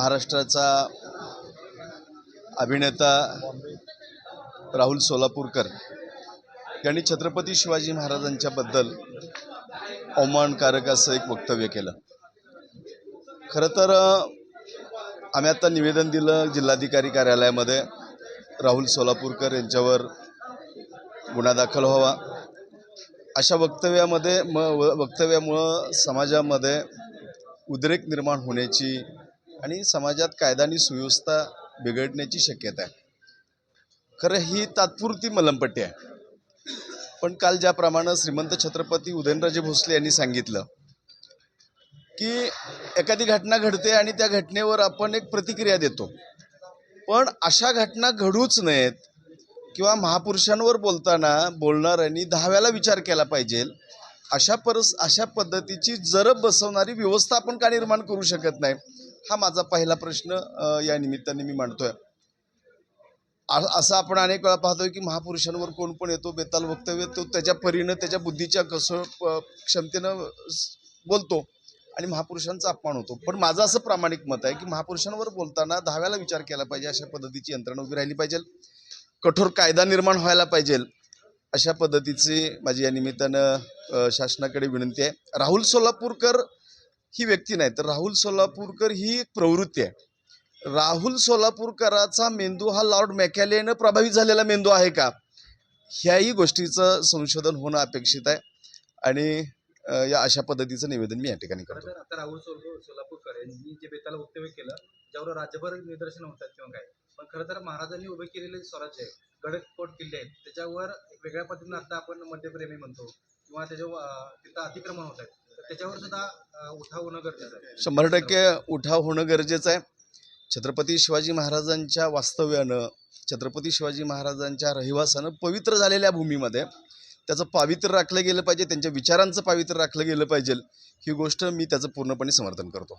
महाराष्ट्राचा अभिनेता राहुल सोलापूरकर यांनी छत्रपती शिवाजी महाराजांच्याबद्दल अवमानकारक असं एक वक्तव्य केलं. खरं तर आम्ही आता निवेदन दिलं जिल्हाधिकारी कार्यालयामध्ये राहुल सोलापूरकर यांच्यावर गुन्हा दाखल व्हावा. अशा वक्तव्यामध्ये म व- वक्तव्यामुळं समाजामध्ये उद्रेक निर्माण होण्याची आणि समाजात कायदा आणि सुव्यवस्था बिघडण्याची शक्यता आहे. खरं ही तात्पुरती मलमपट्टी आहे. पण काल ज्याप्रमाणे श्रीमंत छत्रपती उदयनराजे भोसले यांनी सांगितलं की एखादी घटना घडते आणि त्या घटनेवर आपण एक प्रतिक्रिया देतो. पण अशा घटना घडूच नयेत किंवा महापुरुषांवर बोलताना बोलणाऱ्यांनी दहाव्याला विचार केला पाहिजे अशा परस अशा पद्धतीची जरब बसवणारी व्यवस्था आपण का निर्माण करू शकत नाही? हा माझा पहिला प्रश्न या निमित्ताने मी मांडतोय. असं आपण अनेक वेळा पाहतोय की महापुरुषांवर कोण पण येतो बेताल वक्तव्य तो त्याच्या परीनं त्याच्या बुद्धीच्या कसं क्षमतेनं बोलतो आणि महापुरुषांचा अपमान होतो. पण माझं असं प्रामाणिक मत आहे की महापुरुषांवर बोलताना दहाव्याला विचार केला पाहिजे अशा पद्धतीची यंत्रणा उभी राहिली पाहिजे. कठोर कायदा निर्माण व्हायला पाहिजे. अशा पद्धतीची माझी या निमित्तानं शासनाकडे विनंती आहे. राहुल सोलापूरकर ही व्यक्ती नाही. तर राहुल सोलापूरकर ही एक प्रवृत्ती आहे. राहुल सोलापूरकराचा मेंदू हा लॉर्ड मॅकॅलेनं प्रभावित झालेला मेंदू आहे का? ह्याही गोष्टीचं संशोधन होणं अपेक्षित आहे. आणि या अशा पद्धतीचं निवेदन मी या ठिकाणी करतो. आता राहुल सोल- सोलापूरकर यांनी जे बेताला वक्तव्य केलं ज्यावर राज्यभर निदर्शन होतात किंवा काय. पण खरं तर महाराजांनी उभे केलेले स्वराज्य आहे. गडकोट किल्ले आहेत. त्याच्यावर एक वेगळ्या पद्धतीनं आता आपण मध्यप्रेमी म्हणतो. किंवा त्याच्यावर तिथं अतिक्रमण होत आहे तर त्याच्यावर सुद्धा उठाव होणं गरजेचं आहे. शंभर टक्के उठाव होणं गरजेचं आहे. छत्रपती शिवाजी महाराजांच्या वास्तव्यानं छत्रपती शिवाजी महाराजांच्या रहिवासानं पवित्र झालेल्या भूमीमध्ये त्याचं पावित्र्य राखलं गेलं पाहिजे त्यांच्या विचारांचं पावित्र्य राखलं गेलं पाहिजे. ही गोष्ट मी त्याचं पूर्णपणे समर्थन करतो.